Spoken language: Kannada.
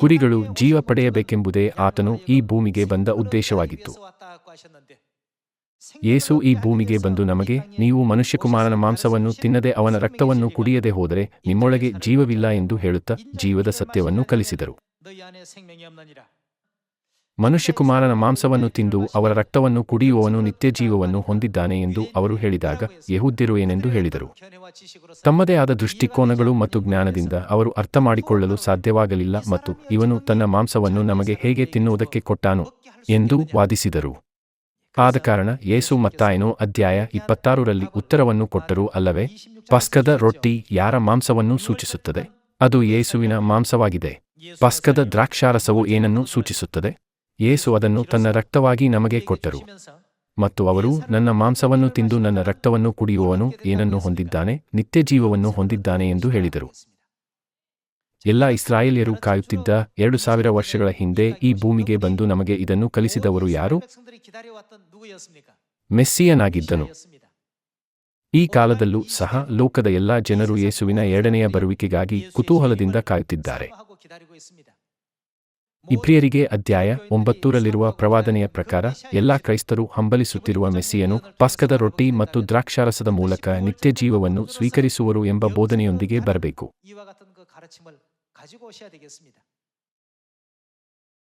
ಕುರಿಗಳು ಜೀವ ಪಡೆಯಬೇಕೆಂಬುದೇ ಆತನು ಈ ಭೂಮಿಗೆ ಬಂದ ಉದ್ದೇಶವಾಗಿತ್ತು. ಯೇಸು ಈ ಭೂಮಿಗೆ ಬಂದು ನಮಗೆ, ನೀವು ಮನುಷ್ಯಕುಮಾರನ ಮಾಂಸವನ್ನು ತಿನ್ನದೆ ಅವನ ರಕ್ತವನ್ನು ಕುಡಿಯದೆ ಹೋದರೆ ನಿಮ್ಮೊಳಗೆ ಜೀವವಿಲ್ಲ ಎಂದು ಹೇಳುತ್ತಾ ಜೀವದ ಸತ್ಯವನ್ನು ಕಲಿಸಿದರು. ಮನುಷ್ಯಕುಮಾರನ ಮಾಂಸವನ್ನು ತಿಂದು ಅವರ ರಕ್ತವನ್ನು ಕುಡಿಯುವವನು ನಿತ್ಯ ಜೀವವನ್ನು ಹೊಂದಿದ್ದಾನೆ ಎಂದು ಅವರು ಹೇಳಿದಾಗ ಯಹೂದ್ಯರು ಏನೆಂದು ಹೇಳಿದರು. ತಮ್ಮದೇ ಆದ ದೃಷ್ಟಿಕೋನಗಳು ಮತ್ತು ಜ್ಞಾನದಿಂದ ಅವರು ಅರ್ಥಮಾಡಿಕೊಳ್ಳಲು ಸಾಧ್ಯವಾಗಲಿಲ್ಲ ಮತ್ತು ಇವನು ತನ್ನ ಮಾಂಸವನ್ನು ನಮಗೆ ಹೇಗೆ ತಿನ್ನುವುದಕ್ಕೆ ಕೊಟ್ಟಾನು ಎಂದು ವಾದಿಸಿದರು. ಆದ ಕಾರಣ ಯೇಸು ಮತ್ತಾಯನು ಅಧ್ಯಾಯ ಇಪ್ಪತ್ತಾರರಲ್ಲಿ ಉತ್ತರವನ್ನು ಕೊಟ್ಟರು ಅಲ್ಲವೇ, ಪಸ್ಕದ ರೊಟ್ಟಿ ಯಾರ ಮಾಂಸವನ್ನು ಸೂಚಿಸುತ್ತದೆ? ಅದು ಯೇಸುವಿನ ಮಾಂಸವಾಗಿದೆ. ಪಸ್ಕದ ದ್ರಾಕ್ಷಾರಸವು ಏನನ್ನು ಸೂಚಿಸುತ್ತದೆ? ಯೇಸು ಅದನ್ನು ತನ್ನ ರಕ್ತವಾಗಿ ನಮಗೆ ಕೊಟ್ಟರು. ಮತ್ತು ಅವರು ನನ್ನ ಮಾಂಸವನ್ನು ತಿಂದು ನನ್ನ ರಕ್ತವನ್ನು ಕುಡಿಯುವವನು ಏನನ್ನು ಹೊಂದಿದ್ದಾನೆ ನಿತ್ಯ ಜೀವವನ್ನು ಹೊಂದಿದ್ದಾನೆ ಎಂದು ಹೇಳಿದರು. ಎಲ್ಲ ಇಸ್ರಾಯೇಲ್ಯರು ಕಾಯುತ್ತಿದ್ದ ಎರಡು ಸಾವಿರ ವರ್ಷಗಳ ಹಿಂದೆ ಈ ಭೂಮಿಗೆ ಬಂದು ನಮಗೆ ಇದನ್ನು ಕಲಿಸಿದವರು ಯಾರು? ಮೆಸ್ಸಿಯನಾಗಿದ್ದನು. ಈ ಕಾಲದಲ್ಲೂ ಸಹ ಲೋಕದ ಎಲ್ಲಾ ಜನರು ಯೇಸುವಿನ ಎರಡನೆಯ ಬರುವಿಕೆಗಾಗಿ ಕುತೂಹಲದಿಂದ ಕಾಯುತ್ತಿದ್ದಾರೆ. ಇಬ್ರಿಯರಿಗೆ ಅಧ್ಯಾಯ ಒಂಬತ್ತೂರಲ್ಲಿರುವ ಪ್ರವಾದನೆಯ ಪ್ರಕಾರ ಎಲ್ಲಾ ಕ್ರೈಸ್ತರು ಹಂಬಲಿಸುತ್ತಿರುವ ಮೆಸ್ಸಿಯನು ಪಸ್ಕದ ರೊಟ್ಟಿ ಮತ್ತು ದ್ರಾಕ್ಷಾರಸದ ಮೂಲಕ ನಿತ್ಯ ಜೀವವನ್ನು ಸ್ವೀಕರಿಸುವರು ಎಂಬ ಬೋಧನೆಯೊಂದಿಗೆ ಬರಬೇಕು.